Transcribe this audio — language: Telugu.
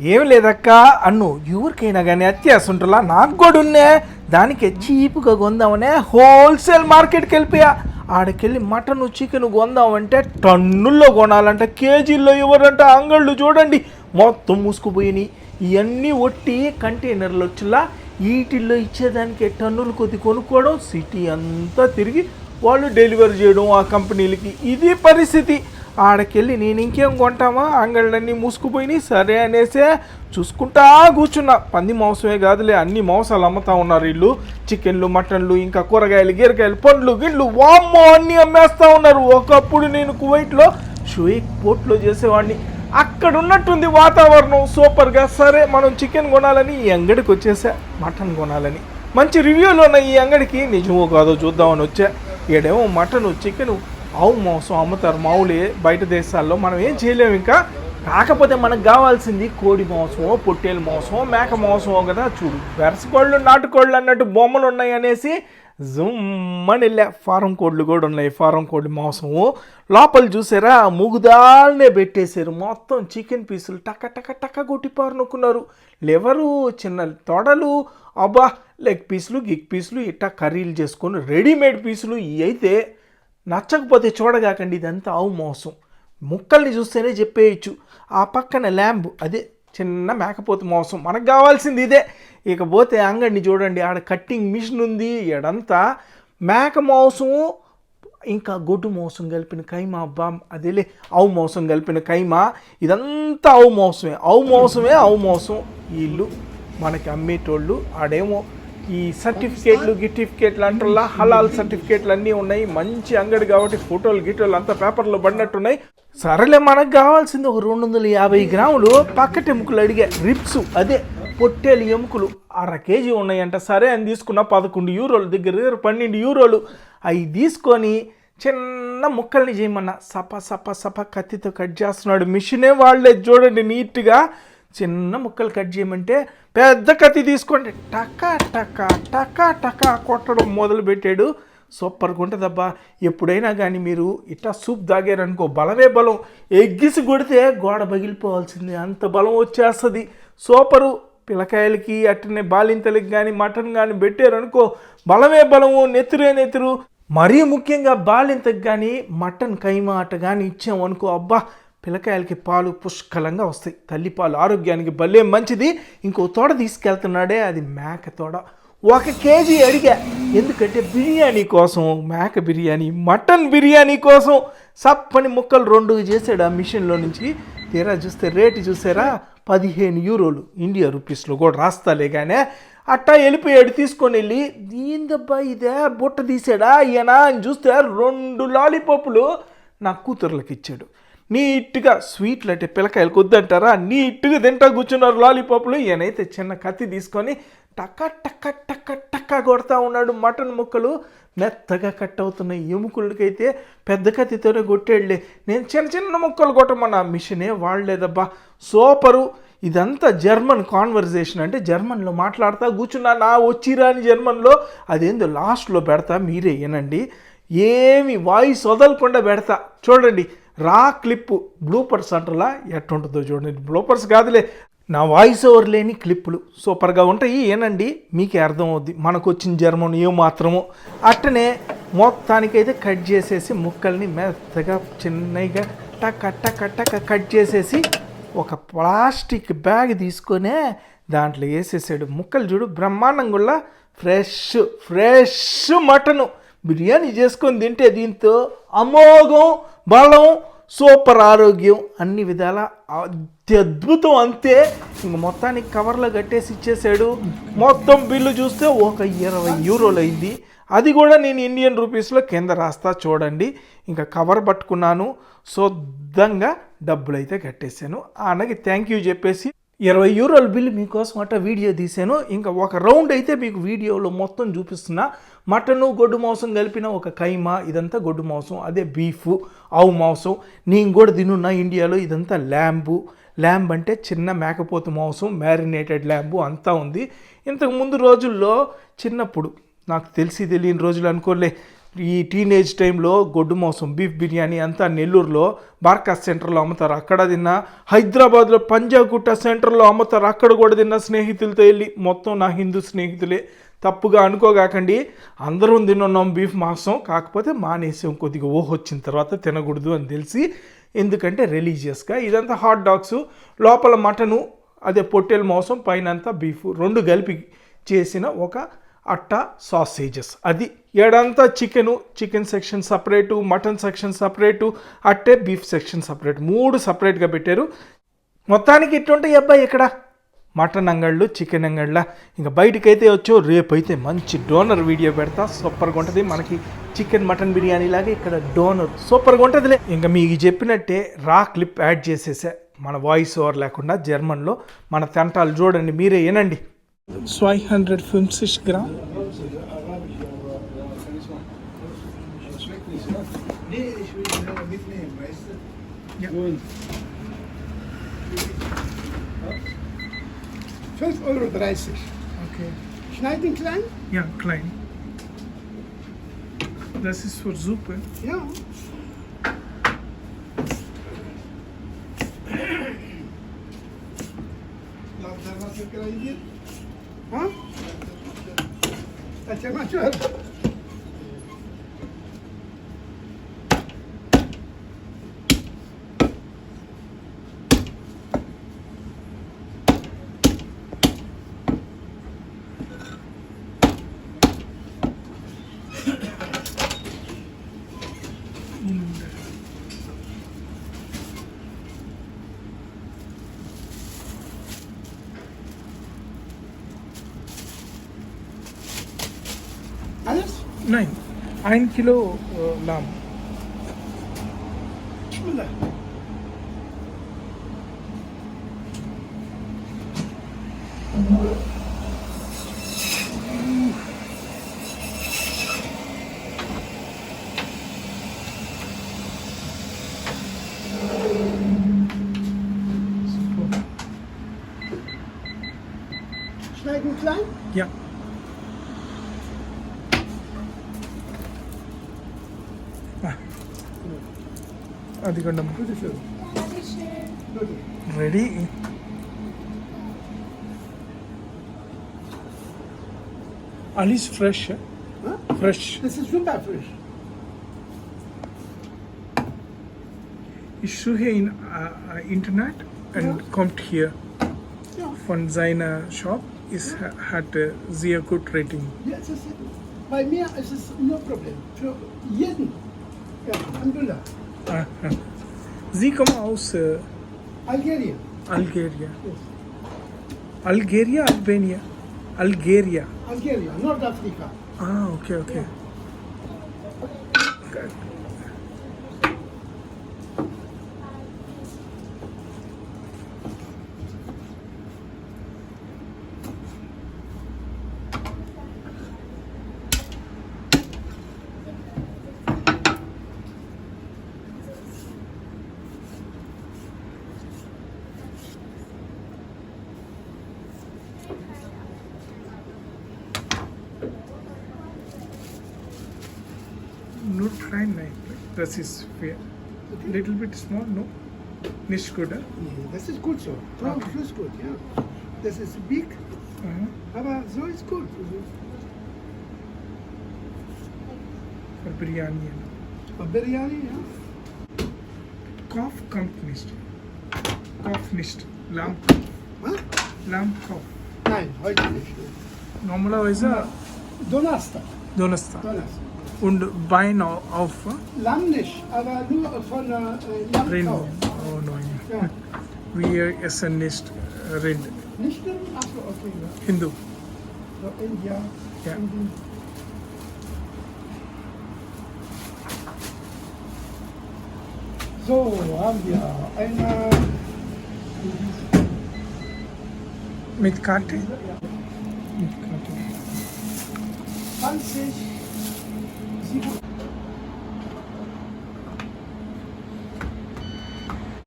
ఏం లేదక్క అన్ను ఎవరికైనా కానీ అత్యాస నాకు కూడా ఉన్నే దానికి చీప్గా కొందామనే హోల్సేల్ మార్కెట్కి వెళ్ళిపోయా ఆడకెళ్ళి మటన్ చికెన్ కొందామంటే టన్నుల్లో కొనాలంటే కేజీల్లో ఇవ్వరంట. అంగళ్ళు చూడండి మొత్తం మూసుకుపోయినాయి ఇవన్నీ ఒట్టి కంటైనర్లు వచ్చిలా వీటిల్లో ఇచ్చేదానికి టన్నులు కొద్ది కొనుక్కోవడం సిటీ అంతా తిరిగి వాళ్ళు డెలివరీ చేయడం ఆ కంపెనీలకి. ఇది పరిస్థితి. ఆడకెళ్ళి నేను ఇంకేం కొంటామా? అంగళ్ళన్నీ మూసుకుపోయినాయి. సరే అనేసే చూసుకుంటా కూర్చున్నా. పంది మాంసమే కాదులే అన్ని మాంసాలు అమ్ముతా ఉన్నారు వీళ్ళు చికెన్లు మటన్లు ఇంకా కూరగాయలు గీరకాయలు పండ్లు గిళ్ళు. వామ్మో అన్నీ అమ్మేస్తా ఉన్నారు. ఒకప్పుడు నేను కువైట్లో షోయిక్ పోర్ట్లో చేసేవాడిని అక్కడ ఉన్నట్టుంది వాతావరణం సూపర్గా. సరే మనం చికెన్ కొనాలని ఈ అంగడికి వచ్చేసా. మటన్ కొనాలని. మంచి రివ్యూలు ఉన్నాయి ఈ అంగడికి. నిజమో కాదో చూద్దామని వచ్చా. ఈడేమో మటను చికెను ఆవు మాంసం అమ్ముతారు మావులే బయట దేశాల్లో. మనం ఏం చేయలేము ఇంకా. కాకపోతే మనకు కావాల్సింది కోడి మాంసమో పొట్టేలు మాంసమో మేక మాంసమో కదా. చూడు వెరసకోళ్ళు నాటుకోళ్ళు అన్నట్టు బొమ్మలు ఉన్నాయి అనేసి జుమ్మని వెళ్ళా ఫారం కోళ్ళు కూడా ఉన్నాయి ఫారం కోడి మాంసము. లోపల చూసారా ముగుదాలనే పెట్టేశారు. మొత్తం చికెన్ పీసులు టక్క టక్క టక్క కొట్టిపారు నొక్కున్నారు లివరు చిన్న తొడలు అబ్బా లెగ్ పీసులు గిగ్ పీసులు ఇట్టా కర్రీలు చేసుకొని రెడీమేడ్ పీసులు ఇవి అయితే నచ్చకపోతే చూడగాకండి ఇదంతా ఆవు మోసం. ముక్కల్ని చూస్తేనే చెప్పేయచ్చు. ఆ పక్కన ల్యాంబ్ అదే చిన్న మేకపోతు మోసం. మనకు కావాల్సింది ఇదే. ఇకపోతే అంగడిని చూడండి ఆడ కట్టింగ్ మిషన్ ఉంది ఎడంతా మేక మోసము ఇంకా గొడ్డు మోసం కలిపిన కైమా అబ్బా అదేలే ఆవు మోసం కలిపిన కైమా. ఇదంతా ఆవు మోసమే. ఆవు మోసమే ఆవు మోసం. వీళ్ళు మనకి అమ్మేటోళ్ళు ఆడేమో ఈ సర్టిఫికేట్లు గిటిఫికేట్లు అంటల్లా హలాల్ సర్టిఫికేట్లు అన్నీ ఉన్నాయి. మంచి అంగడి కాబట్టి ఫోటోలు గిటోలు అంతా పేపర్లో పడినట్టున్నాయి. సరేలే మనకు కావాల్సింది ఒక రెండు వందల యాభై గ్రాములు పక్కటి ఎముకలు అడిగా రిప్స్ అదే పొట్టేలు ఎముకలు అర కేజీ ఉన్నాయంట. సరే అని తీసుకున్న పదకొండు యూరోలు దగ్గర దగ్గర పన్నెండు యూరోలు. అవి తీసుకొని చిన్న ముక్కల్ని చేయమన్నా. సప సప సప కత్తితో కట్ చేస్తున్నాడు. మిషనే వాళ్ళే. చూడండి నీట్గా చిన్న ముక్కలు కట్ చేయమంటే పెద్ద కత్తి తీసుకోండి. టకా టకా టకా టకా కొట్టడం మొదలు పెట్టాడు. సూపర్గా ఉంటుందబ్బా ఎప్పుడైనా కానీ మీరు ఇట్లా సూప్ తాగారనుకో బలమే బలం. ఎగ్గిసి కొడితే గోడ పగిలిపోవాల్సింది. అంత బలం వచ్చేస్తుంది. సూపరు. పిల్లకాయలకి అట్టనే బాలింతలకి కానీ మటన్ కానీ పెట్టారనుకో బలమే బలము నెత్తురే నెత్తురు. మరీ ముఖ్యంగా బాలింతకి కానీ మటన్ కైమా అట్ట కానీ ఇచ్చామనుకో అబ్బా పిల్లకాయలకి పాలు పుష్కలంగా వస్తాయి. తల్లిపాలు ఆరోగ్యానికి భలే మంచిది. ఇంకో తోడ తీసుకెళ్తున్నాడే అది మేక తోడ ఒక కేజీ అడిగా ఎందుకంటే బిర్యానీ కోసం మేక బిర్యానీ మటన్ బిర్యానీ కోసం సప్పని ముక్కలు రెండు చేసాడు ఆ మిషన్లో నుంచి. తీరా చూస్తే రేటు చూసారా? పదిహేను యూరోలు. ఇండియా రూపీస్లో కూడా రాస్తాలే కానీ అట్టా వెళ్ళిపోయాడు తీసుకొని వెళ్ళి దీందబ్బా ఇదే? బుట్ట తీసాడా ఈయన అని చూస్తే రెండు లాలీపాపులు నా కూతుర్లకి ఇచ్చాడు. నీట్గా స్వీట్లు అంటే పిల్లకాయలు కొద్దంటారా నీట్గా తింటా కూర్చున్నారు లాలీపాప్లు. ఈయనైతే చిన్న కత్తి తీసుకొని టక్క టక్క టక్క టక్క కొడతా ఉన్నాడు మటన్ ముక్కలు. మెత్తగా కట్ అవుతున్నాయి ఎముకలకైతే పెద్ద కత్తితోనే కొట్టేళ్ళే. నేను చిన్న చిన్న ముక్కలు కొట్టమన్నా మిషనే వాడలేదబ్బా. సూపరు. ఇదంతా జర్మన్ కాన్వర్జేషన్ అంటే జర్మన్లో మాట్లాడతా కూర్చున్నా నా వచ్చిరా అని జర్మన్లో. అదేందో లాస్ట్లో పెడతా మీరే వినండి. ఏమి వాయిస్ వదలకుండా పెడతా. చూడండి. రా క్లిప్ బ్లూపర్స్ అంటారా ఎట్టుంటుందో చూడండి. బ్లూపర్స్ కాదులే. నా వాయిస్ ఓవర్ లేని క్లిప్పులు. సూపర్గా ఉంటాయి. ఏనండి? మీకే అర్థమవుద్ది. మనకు వచ్చిన జర్మన్ ఏం మాత్రమో. అట్టనే మొత్తానికైతే కట్ చేసేసి ముక్కల్ని మెత్తగా చిన్నగా టక్ టక్ టక్ కట్ చేసేసి ఒక ప్లాస్టిక్ బ్యాగ్ తీసుకొనే దాంట్లో వేసేసాడు. ముక్కలు చూడు బ్రహ్మాండంగా ఫ్రెష్ ఫ్రెష్ మటను. బిర్యానీ చేసుకొని తింటే దీంతో అమోఘం బలం సూపర్ ఆరోగ్యం అన్ని విధాల అత్యద్భుతం అంతే. ఇంక మొత్తానికి కవర్లో కట్టేసి ఇచ్చేసాడు. మొత్తం బిల్లు చూస్తే ఒక ఇరవై యూరోలు అయింది. అది కూడా నేను ఇండియన్ రూపీస్లో కింద రాస్తా చూడండి. ఇంకా కవర్ పట్టుకున్నాను. శుద్ధంగా డబ్బులు అయితే కట్టేశాను. ఆ అన్నకి థ్యాంక్ యూ చెప్పేసి ఇరవై యూరోల బిల్ మీకోసం అట్ట వీడియో తీశాను. ఇంకా ఒక రౌండ్ అయితే మీకు వీడియోలో మొత్తం చూపిస్తున్నా. మటను గొడ్డు మాంసం కలిపిన ఒక కైమా ఇదంతా గొడ్డు మాంసం అదే బీఫ్ ఆవు మాంసం. నేను కూడా తినున్నా ఇండియాలో ఇదంతా ల్యాంబు. ల్యాంబ్ అంటే చిన్న మేకపోతు మాంసం మ్యారినేటెడ్ ల్యాంబు అంతా ఉంది. ఇంతకు ముందు రోజుల్లో చిన్నప్పుడు నాకు తెలిసి తెలియని రోజులు అనుకోలే ఈ టీనేజ్ టైంలో గొడ్డు మోసం బీఫ్ బిర్యానీ అంతా నెల్లూరులో బార్కాస్ సెంటర్లో అమ్ముతారు. అక్కడ తిన్నా హైదరాబాద్లో పంజాగుట్ట సెంటర్లో అమ్ముతారు. అక్కడ కూడా తిన్న స్నేహితులతో వెళ్ళి మొత్తం నా హిందూ స్నేహితులే. తప్పుగా అనుకోగాకండి అందరం తిన్నాం బీఫ్ మాంసం కాకపోతే మానేసాం కొద్దిగా ఓహ్ వచ్చిన తర్వాత తినకూడదు అని తెలిసి ఎందుకంటే రిలీజియస్గా ఇదంతా హాట్ డాగ్స్ లోపల మటను అదే పొట్టెల మాంసం పైన అంతా బీఫ్ రెండు కలిపి చేసిన ఒక అట్ట సాసేజెస్. అది ఏడంతా chicken chicken section separate mutton section separate అట్టే బీఫ్ సెక్షన్ సపరేట్. మూడు సపరేట్గా పెట్టారు. మొత్తానికి ఇట్లుంటాయి అబ్బాయి ఇక్కడ? మటన్ అంగళ్ళు చికెన్ అంగళ్ళ. ఇంకా బయటకైతే వచ్చో రేపైతే మంచి డోనర్ వీడియో పెడతా. సూపర్గా ఉంటుంది. మనకి చికెన్ మటన్ బిర్యానీ లాగా ఇక్కడ డోనర్. సూపర్గా ఉంటుందిలే. ఇంకా మీకు చెప్పినట్టే రా క్లిప్ యాడ్ చేసేసా. మన వాయిస్ ఓవర్ లేకుండా జర్మన్లో. మన తంటాలు చూడండి మీరే వినండి. 250 Gramm. Nee, ich will ihn mitnehmen, weißt du? Ja. Gut. 5,30 Euro. Okay. Schneiden klein? Ja, klein. Das ist für Suppe. Ja. Laut, was wird grandiert? 啊在前面去 Nine, nine kilo uh, lamb. Should I go? Yeah. అది కొండ Bitte schön. Bitte. Ready alles fresh Huh? fresh Das ist super frisch. ich suche in äh, äh, Internet und Ja. kommt hier Ja. von seiner Shop ist hat äh, sehr gut Rating Ja, es ist, bei mir ist es nur Problem. Für jeden. Ja, Alhamdulillah. Z come house. Uh, Algeria. Algeria. Yes. Algeria, Albania. Algeria. Algeria, North Africa. Ah, okay, okay. Yeah. okay. fine line. This is fair. Little bit small, no? This good, huh? Yeah, this is good, sir. Oh, okay. this is good, yeah. This is big, uh-huh. But so is good. For biryani. For biryani, yeah. Cough Kampfnist. Kampfnist. Lamb Kampf. Huh? Lamb Kampf. Nein, heute nicht. Normalerweise... Donnerstag. Donnerstag. Donnerstag. Und Bein au- auf Lamm nicht, aber nur von äh, Lamm Rind. Oh nein. Ja. Wir essen nicht äh, Rind. Nicht nur? Achso, okay. Ja. Hindu. So, India. Ja. So, haben wir einmal Mit Karte? Mit Karte. 20, Sí.